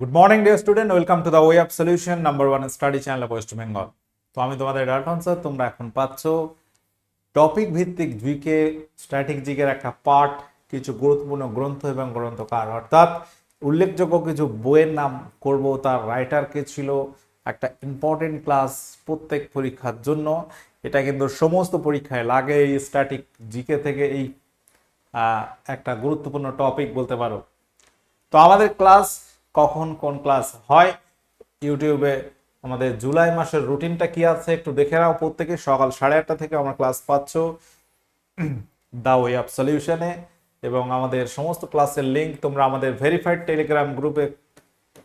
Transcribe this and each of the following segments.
Good morning dear student welcome to the way of solution number one study channel of West Bengal তো আমি তোমাদের Dalton sir তোমরা এখন পাচ্ছ topic ভিত্তিক জিকে স্ট্র্যাটেজিকের একটা পার্ট কিছু গুরুত্বপূর্ণ গ্রন্থ এবং গ্রন্থকার। অর্থাৎ উল্লেখযোগ্য কিছু বইয়ের নাম করব, তার রাইটার কে ছিল, একটা ইম্পর্টেন্ট ক্লাস প্রত্যেক পরীক্ষার জন্য। এটা কিন্তু সমস্ত পরীক্ষায় লাগে, এই স্ট্যাটিক জিকে থেকে এই একটা গুরুত্বপূর্ণ টপিক বলতে পারো। তো আমাদের ক্লাস কখন কোন ক্লাস হয়, ইউটিউবে আমাদের জুলাই মাসের রুটিনটা কি আছে একটু দেখে নাও প্রত্যেকে। সকাল সাড়ে আটটা থেকে আমরা ক্লাস পাচ্ছ দা ওয়ে অফ সলিউশনে এবং আমাদের সমস্ত ক্লাসের লিঙ্ক তোমরা আমাদের ভেরিফাইড টেলিগ্রাম গ্রুপে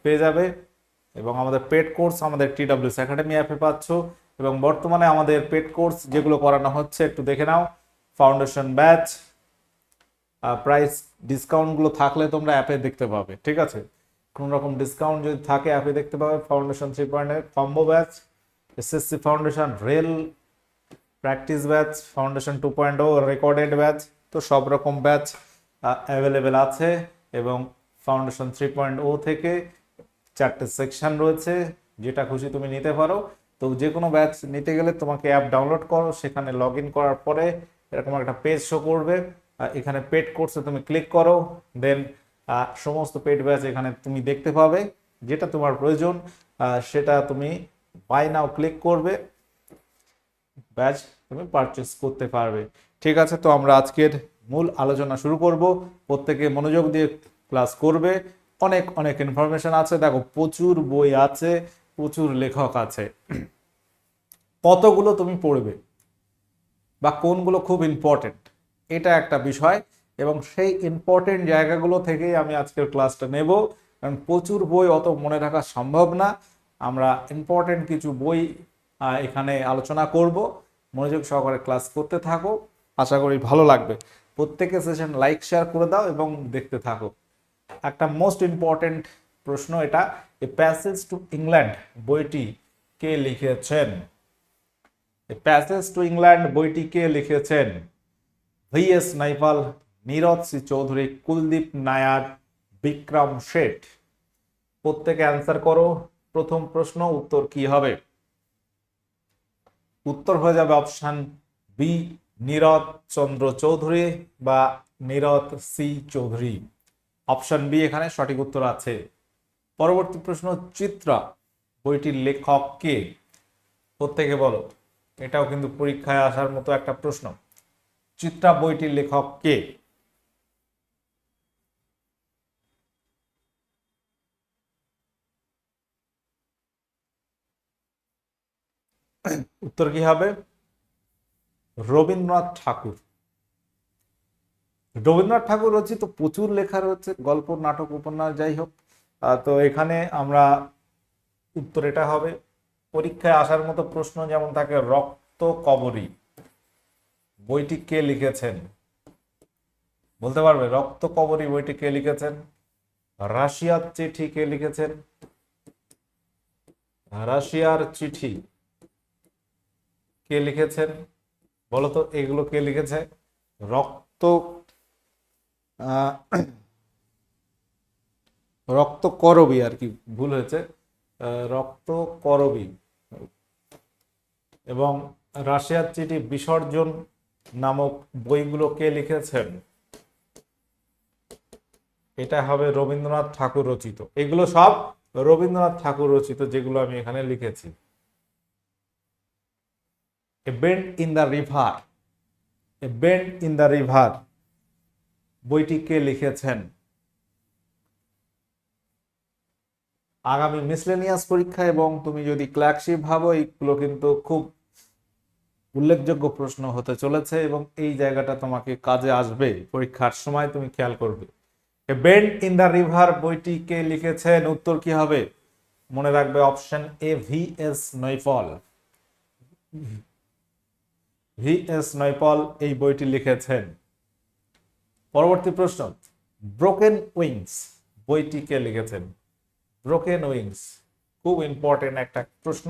পেয়ে যাবে এবং আমাদের পেড কোর্স আমাদের টি টিডাব্লিউস একাডেমি অ্যাপে পাচ্ছ এবং বর্তমানে আমাদের পেড কোর্স যেগুলো করানো হচ্ছে একটু দেখে নাও। ফাউন্ডেশন ব্যাচ প্রাইস ডিসকাউন্টগুলো থাকলে তোমরা অ্যাপে দেখতে পাবে, ঠিক আছে? কোনো রকম ডিসকাউন্ট যদি থাকে অ্যাপে দেখতে পাবে ফাউন্ডেশন থ্রি পয়েন্টের combo batch SSC foundation rail practice batch foundation two point ও রেকর্ডেড ব্যাচ তো সব রকম ব্যাচ অ্যাভেলেবেল আছে এবং ফাউন্ডেশন থ্রি পয়েন্ট ও থেকে চারটে সেকশন রয়েছে, যেটা খুশি তুমি নিতে পারো। তো যে কোনো ব্যাচ নিতে গেলে তোমাকে অ্যাপ ডাউনলোড করো, সেখানে লগ ইন করার পরে এরকম একটা পেজ শো করবে। এখানে পেড কোর্সে তুমি ক্লিক করো দেন সমস্ত পেড ব্যাচ এখানে তুমি দেখতে পাবে, যেটা তোমার প্রয়োজন সেটা তুমি বাই নাও ক্লিক করবে ব্যাচ তুমি পারচেস করতে পারবে। ঠিক আছে, তো আমরা আজকের মূল আলোচনা শুরু করব। প্রত্যেকে মনোযোগ দিয়ে ক্লাস করবে। অনেক অনেক ইনফরমেশন আছে। দেখো, প্রচুর বই আছে, প্রচুর লেখক আছে। কতগুলো তুমি পড়বে বা কোনগুলো খুব ইম্পর্টেন্ট এটা একটা বিষয়। এবং সেই ইম্পর্টেন্ট জায়গাগুলো থেকেই আমি আজকের ক্লাসটা নেব। কারণ প্রচুর বই অত মনে রাখা সম্ভব না। আমরা ইম্পর্টেন্ট কিছু বই এখানে আলোচনা করব। মনোযোগ সহকারে ক্লাস করতে থাকো। আশা করি ভালো লাগবে। প্রত্যেকে সেশন লাইক শেয়ার করে দাও এবং দেখতে থাকো। একটা মোস্ট ইম্পর্টেন্ট প্রশ্ন এটা এ প্যাসেজ টু ইংল্যান্ড বইটি কে লিখেছেন? এ প্যাসেজ টু ইংল্যান্ড বইটি কে লিখেছেন? V S Naipaul Neeraj C Chaudhuri, Kuldip Nayar, Vikram Seth. প্রত্যেকে অ্যান্সার করো। প্রথম প্রশ্ন, উত্তর কি হবে? উত্তর হয়ে যাবে অপশান বি নীরদ চন্দ্র চৌধুরী বা Nirad C Chaudhuri. Option B এখানে সঠিক উত্তর আছে। পরবর্তী প্রশ্ন, চিত্রা, বইটির লেখক কে? প্রত্যেকে বলো। এটাও কিন্তু পরীক্ষায় আসার মতো একটা প্রশ্ন। চিত্রা, বইটির লেখক কে? উত্তর কি হবে? রবীন্দ্রনাথ ঠাকুর। রবীন্দ্রনাথ ঠাকুর রচিত প্রচুর লেখা রয়েছে, গল্প, নাটক, উপন্যাস, যাই হোক। তো এখানে আমরা উত্তর এটা হবে। পরীক্ষায় আসার মতো প্রশ্ন যেমন থাকে, রক্ত কবরী। বইটি কে লিখেছেন? বলতে পারবে, রক্ত কবরী বইটি কে লিখেছেন? রাশিয়ার চিঠি কে লিখেছেন? রাশিয়ার চিঠি। কে লিখেছেন? বলতো, এগুলো কে লিখেছে? রক্ত রক্ত করবি আর কি, ভুল হয়েছে। রক্ত করবি। এবং রাশিয়ার চিঠি বিসর্জন নামক বইগুলো কে লিখেছেন? এটা হবে রবীন্দ্রনাথ ঠাকুর রচিত। এগুলো সব রবীন্দ্রনাথ ঠাকুর রচিত, যেগুলো আমি এখানে লিখেছি। A bend in the river a bend in the river বইটি কে লিখেছেন? আগামী মিসলেনিয়াস পরীক্ষা এবং তুমি যদি ক্লার্কশিপ ভাবো এইগুলো কিন্তু খুব উল্লেখযোগ্য প্রশ্ন হতে চলেছে এবং এই জায়গাটা তোমাকে কাজে আসবে। পরীক্ষার সময় তুমি খেয়াল করবে। A bend in the river বইটি কে লিখেছেন? উত্তর কি হবে? মনে রাখবে option A V S Naipaul V S Naipaul এই বইটি লিখেছেন। পরবর্তী প্রশ্ন, ব্রোকেন উইংস বইটি কে লিখেছেন? ব্রোকেন উইংস, খুব ইম্পর্টেন্ট একটা প্রশ্ন।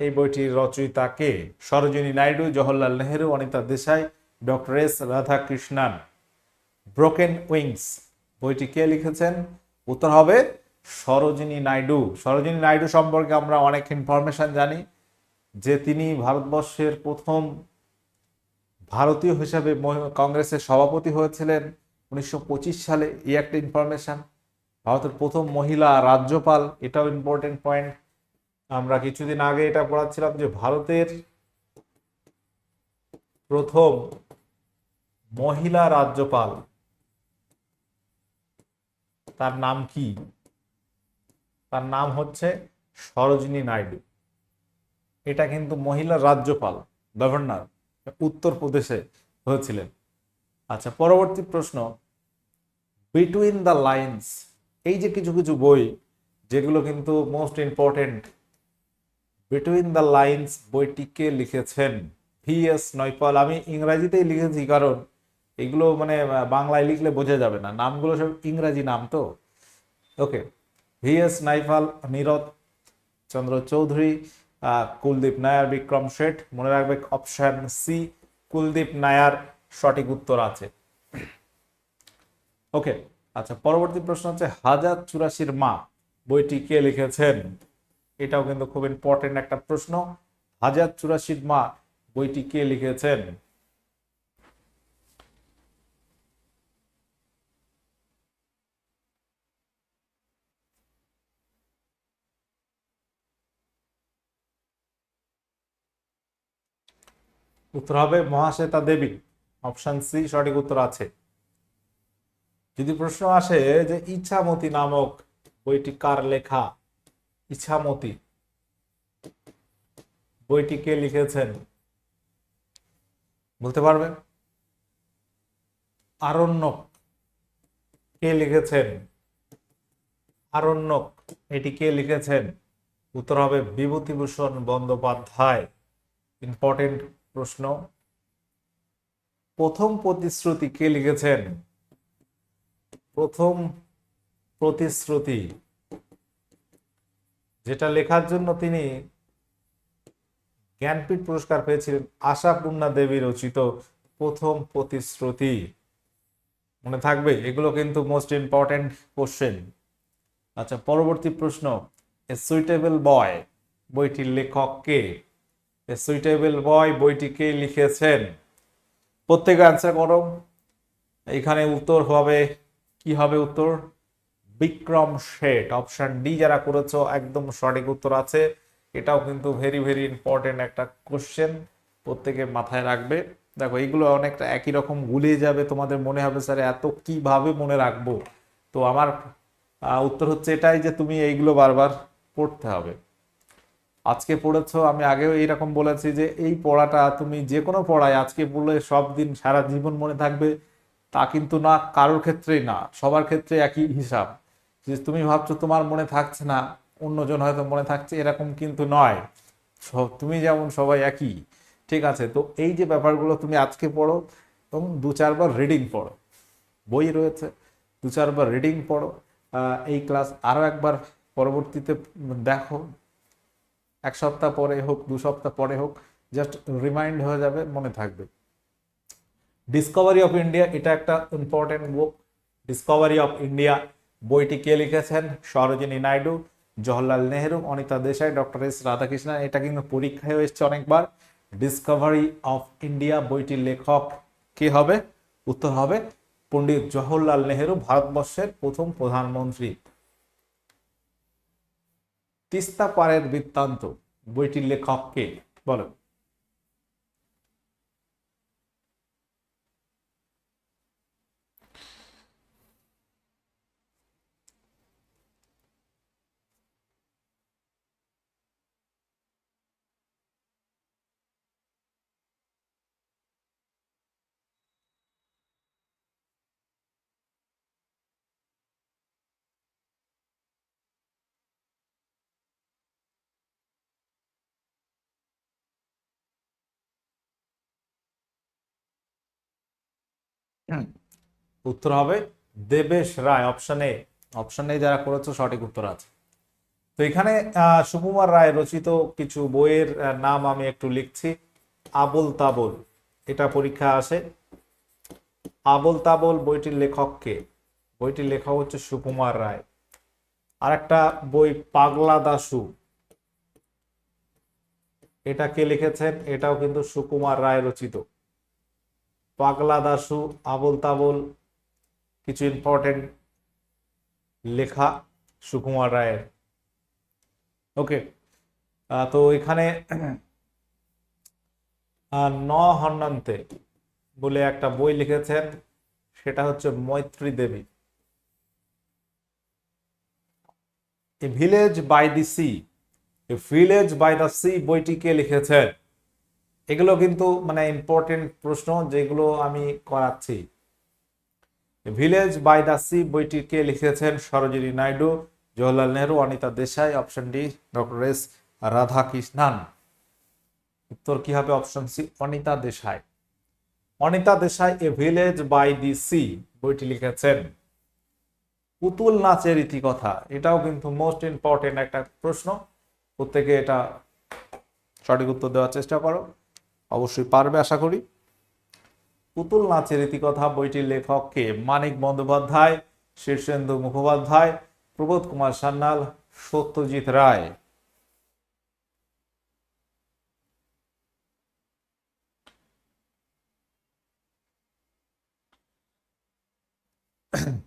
এই বইটির রচয়িতা কে? Sarojini Naidu, Jawaharlal Nehru, Anita Desai, doctor S Radhakrishnan. Broken wings বইটি কে লিখেছেন? উত্তর হবে সরোজিনী নাইডু। সরোজিনী নাইডু সম্পর্কে আমরা অনেক ইনফরমেশন জানি, যে তিনি ভারতবর্ষের প্রথম ভারতীয় হিসাবে কংগ্রেসের সভাপতি হয়েছিলেন উনিশশো পঁচিশ সালে, এই একটা ইনফরমেশন ভারতের প্রথম মহিলা রাজ্যপাল, এটাও ইম্পর্টেন্ট পয়েন্ট আমরা কিছুদিন আগে এটা পড়াচ্ছিলাম যে ভারতের প্রথম মহিলা রাজ্যপাল, তার নাম কি? তার নাম হচ্ছে সরোজিনী নাইডু। এটা কিন্তু মহিলা রাজ্যপাল গভর্নর উত্তরপ্রদেশে হয়েছিলেন। আচ্ছা পরবর্তী প্রশ্ন। বিটুইন দ্য লাইন্স এই যে কিছু কিছু বই যেগুলো কিন্তু most important between the lines বইটিকে লিখেছেন? ভি এস নয়পাল আমি ইংরাজিতেই লিখেছি কারণ এগুলো মানে বাংলায় লিখলে বোঝা যাবে না। নামগুলো সব ইংরাজি নাম তো। Okay V S Naipaul Nirad Chandra Chaudhuri Kuldip Nayar, Vikram Seth. মনে রাখবে অপশন সি কুলদীপ নায়ার। সঠিক উত্তর আছে। ওকে আচ্ছা পরবর্তী প্রশ্ন হচ্ছে, হাজার চুরাশির মা, বইটি কে লিখেছেন? এটাও কিন্তু খুব ইম্পর্টেন্ট একটা প্রশ্ন। হাজার চুরাশির মা, বইটি কে লিখেছেন? উত্তর হবে মহাশ্বেতা দেবী। অপশন সি সঠিক উত্তর আছে। যদি প্রশ্ন আসে যে ইচ্ছামতি নামক বইটি কার লেখা? ইচ্ছামতি। বইটি কে লিখেছেন? বলতে পারবেন? আরণ্যক। কে লিখেছেন? আরণ্যক। এটি কে লিখেছেন? উত্তর হবে বিভূতিভূষণ বন্দ্যোপাধ্যায়। ইম্পর্টেন্ট প্রশ্ন। প্রথম প্রতিশ্রুতি কে লিখেছেন? প্রথম প্রতিশ্রুতি। যেটা লেখার জন্য তিনি জ্ঞানপীঠ পুরস্কার পেয়েছিলেন আশাপূর্ণা দেবী রচিত প্রথম প্রতিশ্রুতি। মনে থাকবে? এগুলো কিন্তু মোস্ট ইম্পর্টেন্ট কোশ্চেন আচ্ছা পরবর্তী প্রশ্ন। এ সুইটেবল বয় বইটির লেখক কে? সুইটেবল বয় বইটি কে লিখেছেন। প্রত্যেকে অ্যান্সার করো। এখানে উত্তর হবে, কি হবে উত্তর? বিক্রম শেঠ। অপশন ডি যারা করেছ, একদম সঠিক উত্তর আছে। এটাও কিন্তু ভেরি ভেরি ইম্পর্টেন্ট একটা কোশ্চেন প্রত্যেকে মাথায় রাখবে। দেখো এইগুলো অনেকটা একই রকম গুলিয়ে যাবে তোমাদের মনে হবে, স্যার, এত কীভাবে মনে রাখব? তো আমার উত্তর হচ্ছে এটাই যে তুমি এইগুলো বারবার পড়তে হবে। আজকে পড়েছো, আমি আগেও এইরকম বলেছি যে এই পড়াটা তুমি যে কোনো পড়ায় আজকে পড়লে সব দিন সারা জীবন মনে থাকবে। তা কিন্তু না, কারোর ক্ষেত্রেই না, সবার ক্ষেত্রে একই হিসাব। যে তুমি ভাবছ তোমার মনে থাকছে না, অন্যজন হয়তো মনে থাকছে এরকম কিন্তু নয়। সব- তুমি যেমন সবাই একই। ঠিক আছে, তো এই যে ব্যাপারগুলো তুমি আজকে পড়ো, এবং দু চারবার রিডিং পড়ো। বই রয়েছে, দু চারবার রিডিং পড়ো। এই ক্লাস আরও একবার পরবর্তীতে দেখো। এক সপ্তাহ পরে হোক, দু সপ্তাহ পরে হোক জাস্ট রিমাইন্ড হয়ে যাবে, মনে থাকবে। ডিসকভারি অফ ইন্ডিয়া এটা একটা important book discovery of India বইটি কে লিখেছেন? সরোজিনী নাইডু, জওহরলাল নেহেরু, অনিতা দেশাই, ডক্টর এস রাধাকৃষ্ণন এটা কিন্তু পরীক্ষায় এসেছে অনেকবার। ডিসকভারি অফ ইন্ডিয়া বইটির লেখক কে হবে? উত্তর হবে পণ্ডিত জওহরলাল নেহেরু, ভারতবর্ষের প্রথম প্রধানমন্ত্রী। তিস্তা পারের বৃত্তান্ত বইটির লেখককে বলো। উত্তর হবে Debesh Ray option A option A যারা করেছ, সঠিক উত্তর আছে। তো এখানে সুকুমার রায় রচিত কিছু বইয়ের নাম আমি একটু লিখছি। আবল তাবল। এটা পরীক্ষা আসে। আবল তাবল বইটির লেখক কে? বইটির লেখক হচ্ছে সুকুমার রায়। আর একটা বই, পাগলা দাসু এটা কে লিখেছেন? এটাও কিন্তু সুকুমার রায় রচিত। পাগলা দাসু আবল তাবল কিছু ইম্পর্টেন্ট লেখা সুকুমার রায়ের। ওকে তো এখানে ন হন্নান্তে বলে একটা বই লিখেছেন, সেটা হচ্ছে Maitreyi Devi. A village by the sea a village by the sea বইটি কে লিখেছেন? এগুলো কিন্তু মানে ইম্পর্টেন্ট প্রশ্ন যেগুলো আমি করাচ্ছি। ভিলেজ বাই দ্য সি বইটি কে লিখেছেন Sarojini Naidu, Jawaharlal Nehru, Anita Desai, option D, doctor S Radhakrishnan. উত্তর কি হবে? Option C, Anita Desai. Anita Desai a village by the sea বইটি লিখেছেন। পুতুল নাচের ইতিকথা, এটাও কিন্তু মোস্ট ইম্পর্টেন্ট একটা প্রশ্ন। প্রত্যেকে এটা সঠিক উত্তর দেওয়ার চেষ্টা করো। অবশ্যই পারবে, আশা করি। পুতুল নাচের ইতিকথা বইটির লেখককে মানিক বন্দ্যোপাধ্যায়, শীর্ষেন্দু মুখোপাধ্যায়, প্রবোধ কুমার সান্যাল, সত্যজিৎ রায়।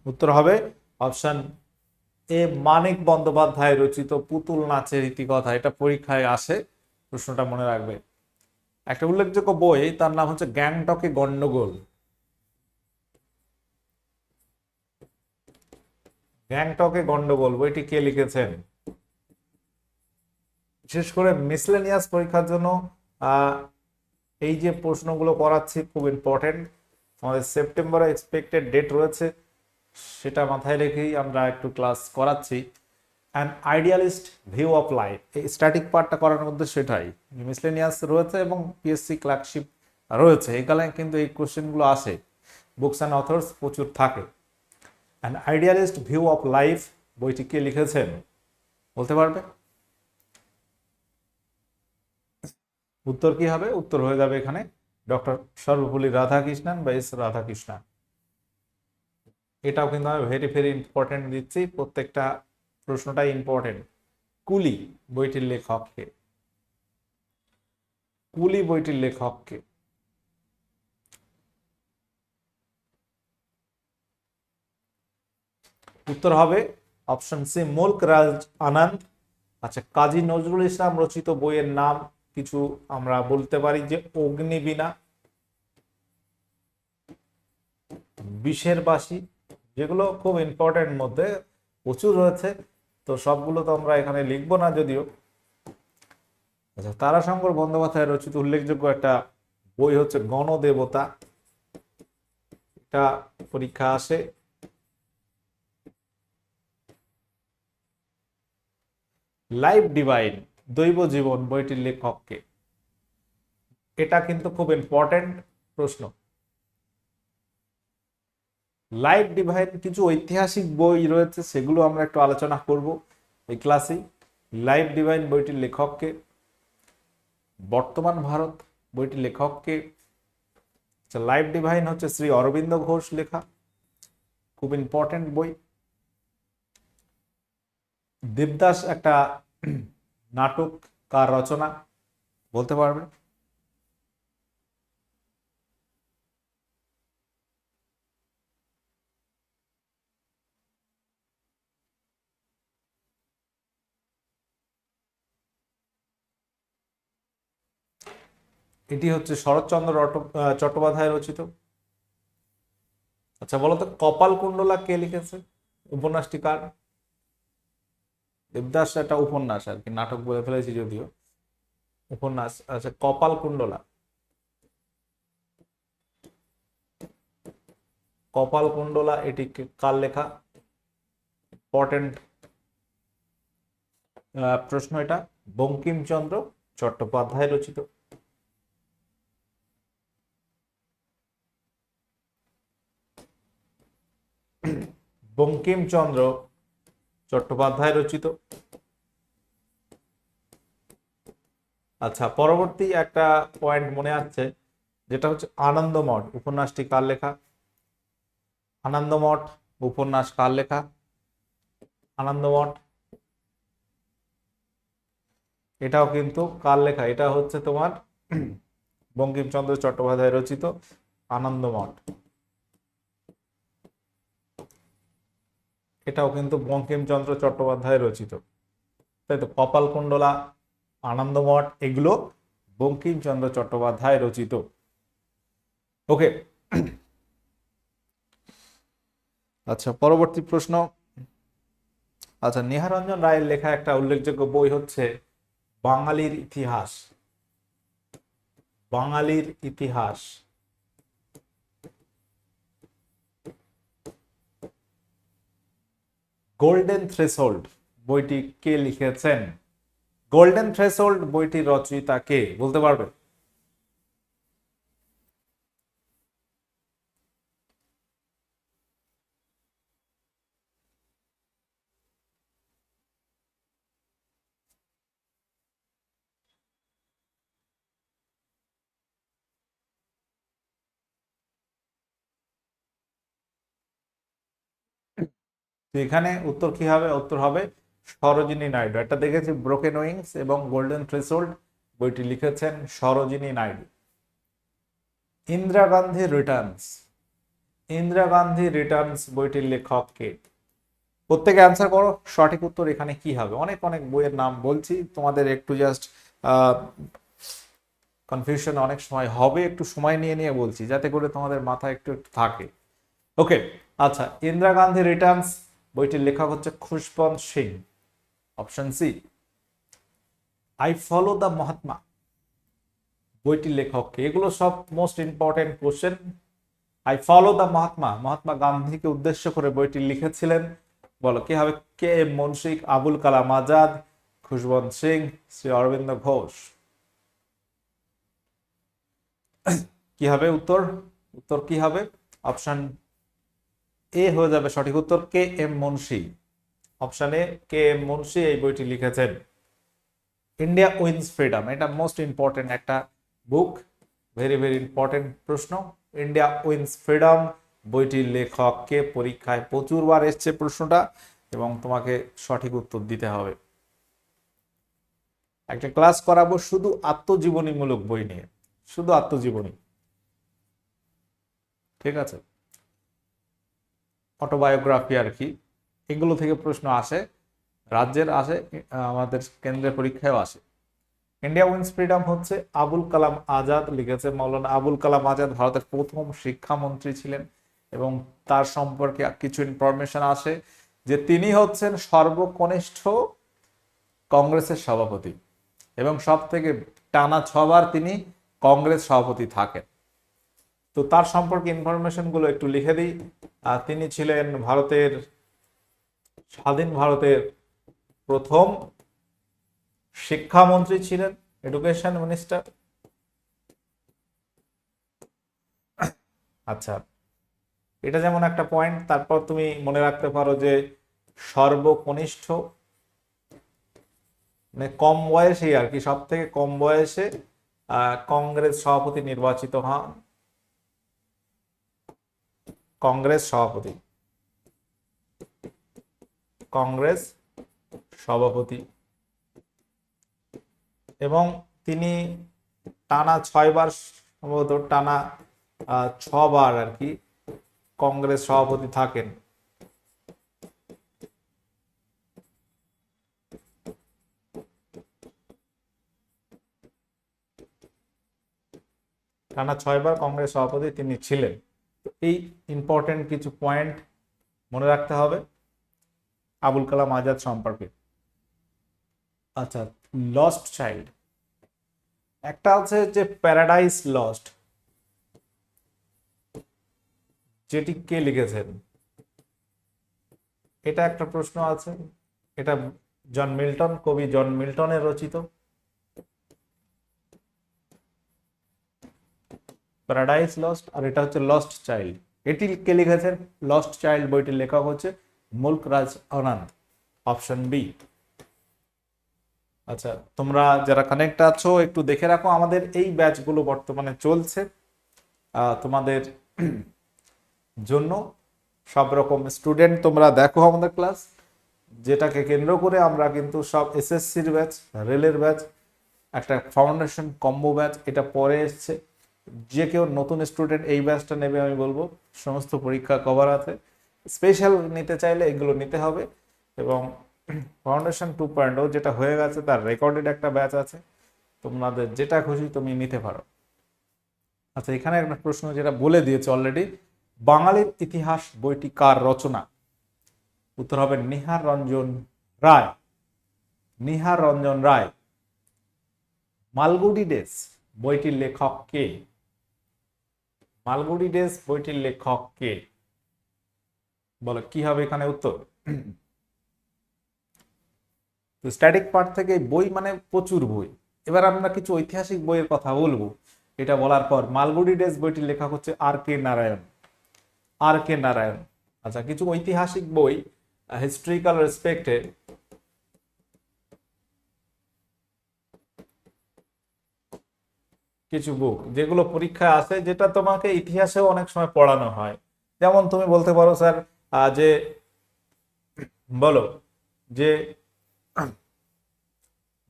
উত্তর হবে অপশন এ, মানিক বন্দ্যোপাধ্যায় রচিত পুতুল নাচের ইতিকথা। এটা পরীক্ষায় আসে, প্রশ্নটা মনে রাখবে। একটা উল্লেখযোগ্য বই, তার নাম হচ্ছে গ্যাংটকে গন্ডগোল গ্যাংটকে গন্ডগোল বইটি কে লিখেছেন? বিশেষ করে মিসলেনিয়াস পরীক্ষার জন্য এই যে প্রশ্নগুলো করাচ্ছি খুব ইম্পর্টেন্ট আমাদের সেপ্টেম্বরে এক্সপেক্টেড ডেট রয়েছে, সেটা মাথায় রেখেই আমরা একটু ক্লাস করাচ্ছি। An idealist view of life এই স্ট্যাটিক পার্টটা করার মধ্যে সেটাই। মিসলেনিয়াস রয়েছে এবং পিএসসি ক্লার্কশিপ রয়েছে। এখানে কিন্তু এই কোশ্চেনগুলো আসে। বুকস অ্যান্ড অথর্স প্রচুর থাকে। An idealist view of life বইটি কে লিখেছেন? বলতে পারবে? উত্তর কি হবে? উত্তর হয়ে যাবে এখানে। ডক্টর সর্বপল্লী রাধাকৃষ্ণন বা এস রাধাকৃষ্ণন। এটাও কিন্তু আমি ভেরি ভেরি ইম্পর্টেন্ট দিচ্ছি। প্রত্যেকটা প্রশ্নটাই ইম্পর্টেন্ট কুলি, বইটির লেখককে। কুলি, বইটির লেখককে। উত্তর হবে অপশন সি মুল্ক রাজ আনন্দ আচ্ছা কাজী নজরুল ইসলাম রচিত বইয়ের নাম কিছু আমরা বলতে পারি যে অগ্নিবীণা। বিষের বাসি, যেগুলো খুব ইম্পর্টেন্ট মধ্যে প্রচুর রয়েছে। তো সবগুলো তো আমরা এখানে লিখব না যদিও। আচ্ছা তারাশঙ্কর বন্দ্যোপাধ্যায় রচিত উল্লেখযোগ্য একটা বই হচ্ছে গণদেবতা। এটা পরীক্ষা আসে। লাইফ ডিভাইন, দৈব জীবন বইটির লেখককে। এটা কিন্তু খুব ইম্পর্টেন্ট প্রশ্ন। লাইফ ডিভাইন কিছু ঐতিহাসিক বই রয়েছে, সেগুলো আমরা একটু আলোচনা করব এই ক্লাসে লাইফ ডিভাইন বইটির লেখককে, বর্তমান ভারত বইটির লেখককে লাইফ ডিভাইন হচ্ছে শ্রী অরবিন্দ ঘোষ লেখা, খুব ইম্পর্টেন্ট বই। দেবদাস একটা নাটক কার রচনা, বলতে পারবে এটি হচ্ছে শরৎচন্দ্র চট্টোপাধ্যায় রচিত। আচ্ছা বলতো কপাল কুণ্ডলা কে লিখেছে? উপন্যাসটি কার? দেবদাস একটা উপন্যাস আর কি, নাটক বলে ফেলেছি যদিও। উপন্যাস আচ্ছা কপাল কুণ্ডলা। কপাল কুণ্ডলা, এটি কার লেখা? ইম্পর্টেন্ট প্রশ্ন এটা। বঙ্কিমচন্দ্র চট্টোপাধ্যায় রচিত। বঙ্কিমচন্দ্র চট্টোপাধ্যায় রচিত। আচ্ছা পরবর্তী একটা পয়েন্ট মনে আছে যেটা হচ্ছে আনন্দমঠ, উপন্যাসটি কার লেখা? আনন্দমঠ, উপন্যাস কার লেখা? আনন্দমঠ। এটাও কিন্তু কার লেখা? এটা হচ্ছে তোমার বঙ্কিমচন্দ্র চট্টোপাধ্যায় রচিত আনন্দমঠ। এটাও কিন্তু বঙ্কিমচন্দ্র চট্টোপাধ্যায় রচিত। তাই তো কপালকুণ্ডলা আনন্দমঠ এগুলো বঙ্কিমচন্দ্র চট্টোপাধ্যায় রচিত। ওকে। আচ্ছা পরবর্তী প্রশ্ন। আচ্ছা নেহারঞ্জন রায়ের লেখা একটা উল্লেখযোগ্য বই হচ্ছে বাঙালির ইতিহাস। বাঙালির ইতিহাস। গোল্ডেন থ্রেসোল্ড বইটি কে লিখেছেন? গোল্ডেন থ্রেসোল্ড বইটি রচয়িতা কে? বলতে পারবে তো এখানে উত্তর কি হবে? উত্তর হবে সরোজিনী নাইডু। একটা দেখেছি ব্রোকেন উইংস এবং গোল্ডেন থ্রেসোল্ড বইটি লিখেছেন সরোজিনী নাইডু। ইন্দিরা গান্ধী রিটার্নস ইন্দিরা গান্ধী রিটার্নস বইটির লেখক কে? প্রত্যেকে অ্যান্সার করো, সঠিক উত্তর এখানে কি হবে? অনেক অনেক বইয়ের নাম বলছি, তোমাদের একটু জাস্ট কনফিউশন অনেক সময় হবে, একটু সময় নিয়ে নিয়ে বলছি, যাতে করে তোমাদের মাথায় একটু একটু থাকে। ওকে আচ্ছা ইন্দিরা গান্ধী রিটার্নস বইটির লেখক হচ্ছে Khushwant Singh option C, I follow the Mahatma. বইটির লেখককে এগুলো সব most important question I follow the Mahatma. Mahatma গান্ধীকে উদ্দেশ্য করে বইটি লিখেছিলেন। বলো, কি হবে? কে মুন্সিক, আবুল কালাম আজাদ খুশবন্ত সিং, শ্রী অরবিন্দ ঘোষ? কি হবে উত্তর? উত্তর কি হবে? অপশন এ হয়ে যাবে সঠিক উত্তর কে এম মুন্সি। অপশানে কে এম মুন্সি এই বইটি লিখেছেন। ইন্ডিয়া উইন্স ফ্রিডম, এটা মোস্ট ইম্পর্টেন্ট একটা বুক ভেরি ভেরি ইম্পর্টেন্ট প্রশ্ন। ইন্ডিয়া উইন্স ফ্রিডম বইটির লেখককে পরীক্ষায় প্রচুরবার এসছে প্রশ্নটা এবং তোমাকে সঠিক উত্তর দিতে হবে। একটা ক্লাস করাবো শুধু আত্মজীবনীমূলক বই নিয়ে, শুধু আত্মজীবনী। ঠিক আছে? অটোবায়োগ্রাফি আর কি, এগুলো থেকে প্রশ্ন আসে, রাজ্যের আসে, আমাদের কেন্দ্রের পরীক্ষায়ও আসে। ইন্ডিয়া উইন্স ফ্রিডম হচ্ছে আবুল কালাম আজাদ লিখেছে মৌলানা আবুল কালাম আজাদ ভারতের প্রথম শিক্ষামন্ত্রী ছিলেন এবং তার সম্পর্কে কিছু ইনফরমেশন আসে যে তিনি হচ্ছেন সর্বকনিষ্ঠ কংগ্রেসের সভাপতি এবং সব থেকে টানা ছবার তিনি কংগ্রেস সভাপতি থাকেন। তো তার সম্পর্কে ইনফরমেশনগুলো একটু লিখে দিই। তিনি ছিলেন ভারতের, স্বাধীন ভারতের প্রথম শিক্ষামন্ত্রী ছিলেন এডুকেশন মিনিস্টার আচ্ছা এটা যেমন একটা পয়েন্ট তারপর তুমি মনে রাখতে পারো যে সর্বকনিষ্ঠ মানে কম বয়সে আর কি সব থেকে কম বয়সে কংগ্রেস সভাপতি নির্বাচিত হন। কংগ্রেস সভাপতি। কংগ্রেস সভাপতি। এবং তিনি টানা ছয়বার সম্ভবত টানা ছবার আর কি কংগ্রেস সভাপতি থাকেন। টানা ছয়বার কংগ্রেস সভাপতি তিনি ছিলেন। এই ইম্পর্টেন্ট কিছু পয়েন্ট মনে রাখতে হবে। আবুল কালাম আজাদ সম্পর্কে। আচ্ছা লস্ট চাইল্ড একটা আছে যে প্যারাডাইস লস্ট যেটি কে লিখেছেন? এটা একটা প্রশ্ন আছে। এটা জন মিল্টন কবি জন মিল্টনের রচিত। প্যারাডাইস লস্ট আর এটা হচ্ছে লস্ট চাইল্ড এটি কে লিখেছেন? লস্ট চাইল্ড বইটির লেখক হচ্ছে মুল্ক রাজ আনন্দ অপশন বি আচ্ছা তোমরা যারা কানেক্ট আছো, একটু দেখে রাখো, আমাদের এই ব্যাচগুলো বর্তমানে চলছে। তোমাদের জন্য সব রকম স্টুডেন্ট তোমরা দেখো আমাদের ক্লাস যেটাকে কেন্দ্র করে আমরা কিন্তু সব এসএসসির ব্যাচ রেলের ব্যাচ, একটা ফাউন্ডেশন কম্বো ব্যাচ, এটা পরে এসছে। যে কেউ নতুন স্টুডেন্ট এই ব্যাচটা নেবে আমি বলব। সমস্ত পরীক্ষা কভার আছে। স্পেশাল নিতে চাইলে এগুলো নিতে হবে এবং ফাউন্ডেশন টু পয়েন্ট যেটা হয়ে গেছে তার রেকর্ডেড একটা ব্যাচ আছে। তোমাদের যেটা খুশি তুমি নিতে পারো। আচ্ছা এখানে একটা প্রশ্ন যেটা বলে দিয়েছে অলরেডি বাঙালির ইতিহাস বইটি কার রচনা? উত্তর হবে নিহার রঞ্জন রায়। নিহার রঞ্জন রায়। মালগুডি ডেস বইটির লেখক কে? মালগুডি ডেস বইটির লেখক কে? বলো, কি হবে এখানে উত্তর? তো স্ট্যাটিক পার্ট থেকে বই মানে প্রচুর বই। এবার আমরা কিছু ঐতিহাসিক বইয়ের কথা বলব। এটা বলার পর মালগুডি ডেস বইটির লেখক হচ্ছে আর কে নারায়ণ। আর কে নারায়ণ। আচ্ছা কিছু ঐতিহাসিক বই হিস্ট্রিক্যাল রেসপেক্টে কিছু বুক যেগুলো পরীক্ষায় আসে, যেটা তোমাকে ইতিহাসেও অনেক সময় পড়ানো হয়। যেমন তুমি বলতে পারো স্যার যে, বলো, যে,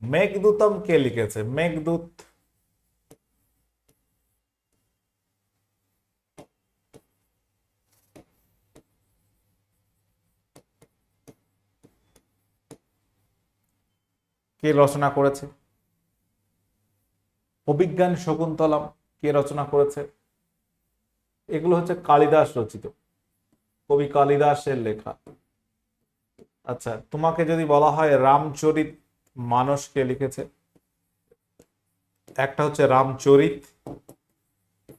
মেঘদূতম কে লিখেছে? মেঘদূত, কে রচনা করেছে? অভিজ্ঞান শকুন্তলাম কে রচনা করেছে? এগুলো হচ্ছে কালিদাস রচিত। কবি কালিদাসের লেখা। আচ্ছা তোমাকে যদি বলা হয় রামচরিত মানস কে লিখেছে? একটা হচ্ছে রামচরিত,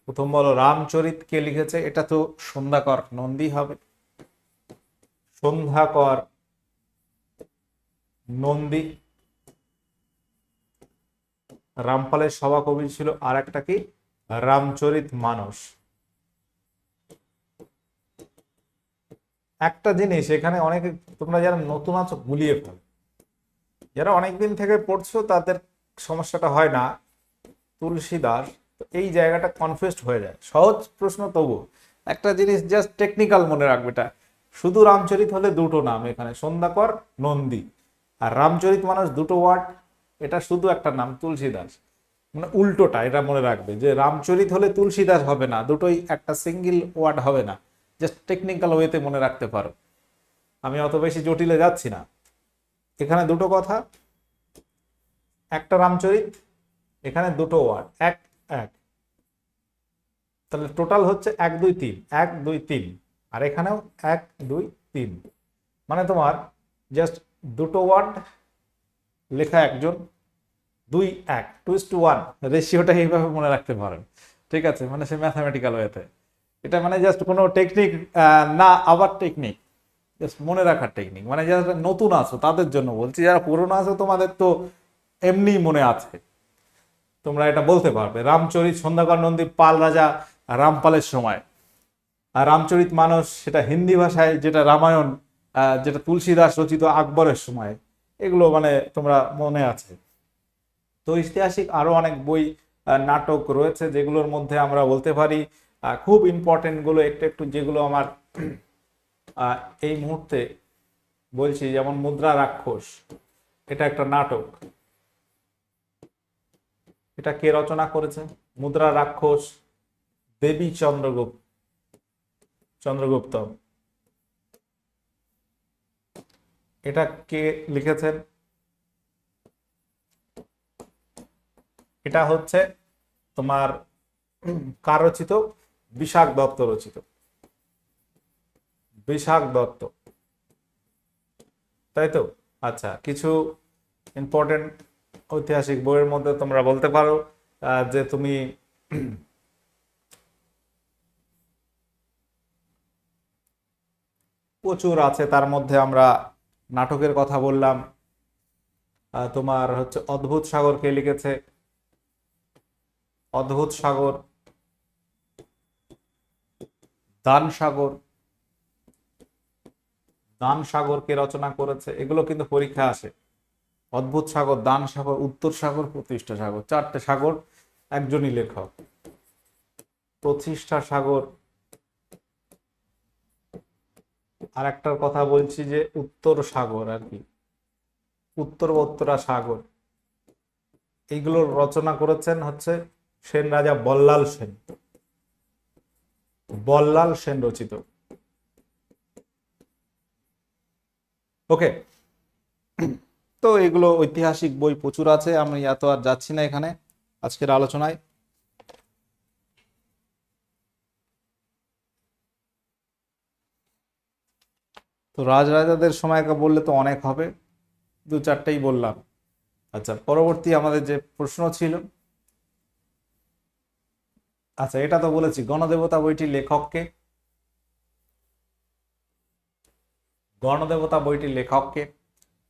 প্রথম বলো রামচরিত কে লিখেছে? এটা তো সন্ধ্যাকর, নন্দী হবে। সন্ধ্যাকর, নন্দী। রামপালের সভাকবি ছিল আর একটা কি? রামচরিত মানস। একটা জিনিস এখানে অনেকে তোমরা যারা নতুন আছো গুলিয়ে ফেলো। যারা অনেকদিন থেকে পড়ছো তাদের সমস্যাটা হয় না। তুলসী দাস এই জায়গাটা কনফিউজড হয়ে যায়। সহজ প্রশ্ন তবু একটা জিনিস জাস্ট টেকনিক্যাল মনে রাখবে এটা। শুধু রামচরিত হলে দুটো নাম এখানে, সন্ধ্যাকর, নন্দী। আর রামচরিত মানুষ দুটো ওয়ার্ড এটা শুধু একটা নাম, তুলসীদাস। মানে উল্টোটা, এটা মনে রাখবে, যে রামচরিত হলে তুলসীদাস হবে না, দুটোই একটা সিঙ্গেল ওয়ার্ড হবে না। জাস্ট টেকনিক্যাল ওয়েতে মনে রাখতে পারো। আমি অত বেশি জটিলে যাচ্ছি না। এখানে দুটো কথা, একটা রামচরিত, এখানে দুটো ওয়ার্ড এক এক। তাহলে টোটাল হচ্ছে এক, দুই, তিন, এক, দুই, তিন। আর এখানেও এক, দুই, তিন। মানে তোমার জাস্ট দুটো ওয়ার্ড লেখা একজন, দুই এক টু ইস টু ওয়ান রেশিওটা এইভাবে মনে রাখতে পারেন। ঠিক আছে মানে সে ম্যাথামেটিক্যাল ওয়েতে এটা মানে জাস্ট কোনো টেকনিক না, আবার টেকনিক জাস্ট মনে রাখার টেকনিক মানে যারা নতুন আছো, তাদের জন্য বলছি, যারা পুরনো আছো, তোমাদের তো এমনি মনে আছে। তোমরা এটা বলতে পারবে, রামচরিত সন্ধ্যাকর নন্দী পাল রাজা রামপালের সময়। আর রামচরিত মানস সেটা হিন্দি ভাষায়, যেটা রামায়ণ যেটা তুলসীদাস রচিত আকবরের সময়। এগুলো মানে তোমরা মনে আছে। তো ঐতিহাসিক আরও অনেক বই নাটক রয়েছে যেগুলোর মধ্যে আমরা বলতে পারি খুব ইম্পর্টেন্টগুলো একটু একটু যেগুলো আমার এই মুহূর্তে বলছি, যেমন মুদ্রা রাক্ষস, এটা একটা নাটক। এটা কে রচনা করেছে? মুদ্রা রাক্ষস দেবী চন্দ্রগুপ্ত। চন্দ্রগুপ্ত। এটা কে লিখেছেন? এটা হচ্ছে তোমার কার রচিত? বিশাখ দত্ত রচিত। বিশাখ দত্ত। তাই তো? আচ্ছা কিছু ইম্পর্টেন্ট ঐতিহাসিক বইয়ের মধ্যে তোমরা বলতে পারো যে তুমি প্রচুর আছে, তার মধ্যে আমরা নাটকের কথা বললাম। তোমার হচ্ছে অদ্ভুত সাগর কে লিখেছে? অদ্ভুত সাগর, দান সাগর দান সাগর কে রচনা করেছে? এগুলো কিন্তু পরীক্ষা আসে। অদ্ভুত সাগর, দান সাগর, উত্তর সাগর, প্রতিষ্ঠা সাগর, চারটে সাগর, একজনই লেখক। প্রতিষ্ঠা সাগর আর একটার কথা বলছি যে উত্তর সাগর আর কি। উত্তর উত্তরা সাগর। এইগুলো রচনা করেছেন হচ্ছে সেন রাজা বল্লাল সেন। বল্লাল সেন রচিত। ওকে। তো এগুলো ঐতিহাসিক বই প্রচুর আছে, আমি এত আর যাচ্ছি না এখানে। আজকের আলোচনায়। তো রাজরাজাদের সময়কে বললে তো অনেক হবে। দু চারটেই বললাম। আচ্ছা পরবর্তী আমাদের যে প্রশ্ন ছিল আচ্ছা এটা তো বলেছি, গণদেবতা বইটির লেখককে, গণদেবতা বইটির লেখককে,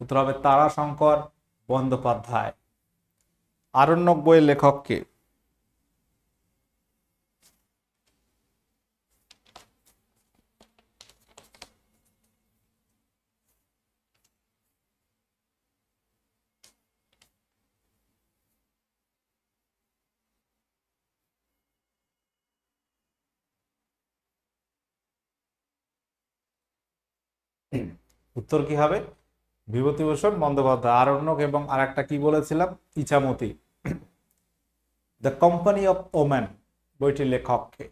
উত্তর হবে তারাশঙ্কর বন্দ্যোপাধ্যায়। আরণ্যক বইয়ের লেখককে উত্তর কি হবে? বিভূতিভূষণ বন্দ্যোপাধ্যায়। আরণ্যক এবং আরেকটা কি বলেছিলাম? Ichamati. The company of woman বইটির লেখককে।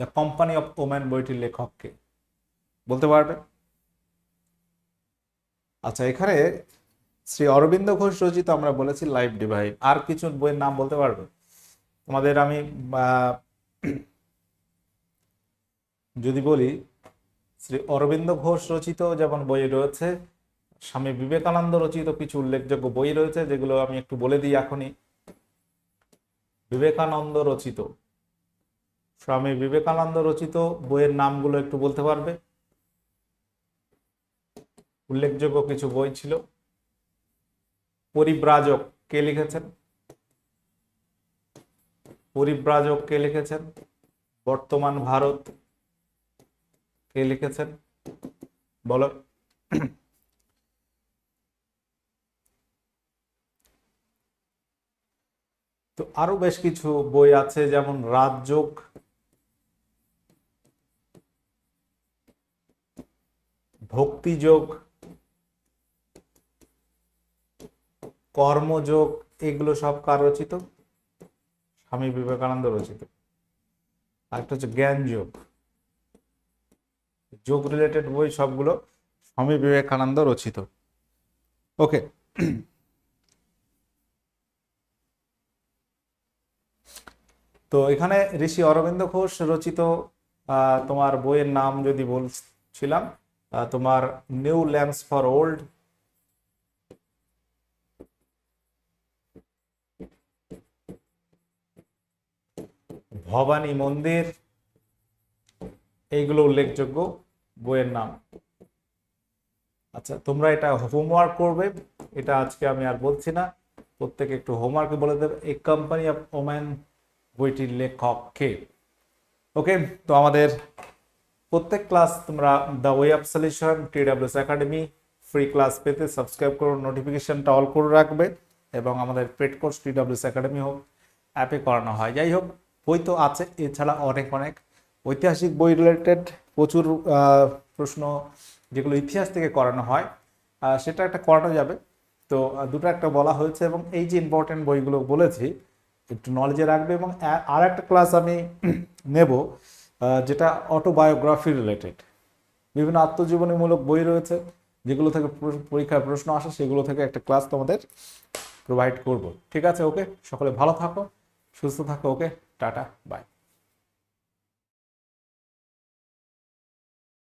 দ্য কোম্পানি অফ ওম্যান বইটির লেখককে। বলতে পারবে? আচ্ছা এখানে শ্রী অরবিন্দ ঘোষ রচিত আমরা বলেছি লাইফ ডিভাইড আর কিছু বইয়ের নাম বলতে পারবে? তোমাদের আমি যদি বলি শ্রী অরবিন্দ ঘোষ রচিত যেমন বই রয়েছে, স্বামী বিবেকানন্দ রচিত কিছু উল্লেখযোগ্য বই রয়েছে, যেগুলো আমি একটু বলে দিই এখনই। বিবেকানন্দ রচিত। স্বামী বিবেকানন্দ রচিত বইয়ের নামগুলো একটু বলতে পারবে? উল্লেখযোগ্য কিছু বই ছিল। পরিব্রাজক কে লিখেছেন? পরিব্রাজক কে লিখেছেন? বর্তমান ভারত। কে লিখেছেন? বলো। তো আরও বেশ কিছু বই আছে, যেমন রাজযোগ ভক্তিযোগ কর্মযোগ এগুলো সব কার রচিত? স্বামী বিবেকানন্দ রচিত। আরেকটা হচ্ছে জ্ঞান যোগ রিলেটেড বই সবগুলো স্বামী বিবেকানন্দ রচিত। ওকে তো এখানে ঋষি অরবিন্দ ঘোষ রচিত তোমার বইয়ের নাম যদি বলছিলাম তোমার new lamps for old Bhawani Mandir, এইগুলো উল্লেখযোগ্য। বইয়ের নাম। আচ্ছা তোমরা এটা হোমওয়ার্ক করবে। এটা আজকে আমি আর বলছি না। প্রত্যেকে একটু হোমওয়ার্ক বলে দেবে। এই কোম্পানি অফ ওম্যান বইটির লেখক কে? ওকে তো আমাদের প্রত্যেক ক্লাস তোমরা the way of solution TWS academy free class পেতে সাবস্ক্রাইব করো। নোটিফিকেশনটা অল করে রাখবে এবং আমাদের পেড কোর্স টি টিডাব্লিউএস একাডেমি হোক অ্যাপে করানো হয়। যাই হোক, বই তো আছে, এছাড়া অনেক অনেক ঐতিহাসিক বই রিলেটেড প্রচুর প্রশ্ন যেগুলো ইতিহাস থেকে করানো হয় সেটা একটা করানো যাবে। তো দুটো একটা বলা হয়েছে এবং এই যে ইম্পর্টেন্ট বইগুলো বলেছি, একটু নলেজে রাখবে এবং আর একটা ক্লাস আমি নেব যেটা অটোবায়োগ্রাফি রিলেটেড বিভিন্ন আত্মজীবনীমূলক বই রয়েছে, যেগুলো থেকে পরীক্ষার প্রশ্ন আসে, সেগুলো থেকে একটা ক্লাস তোমাদের প্রোভাইড করব। ঠিক আছে, ওকে? সকলে ভালো থাকো, সুস্থ থাকো, ওকে? Tata bye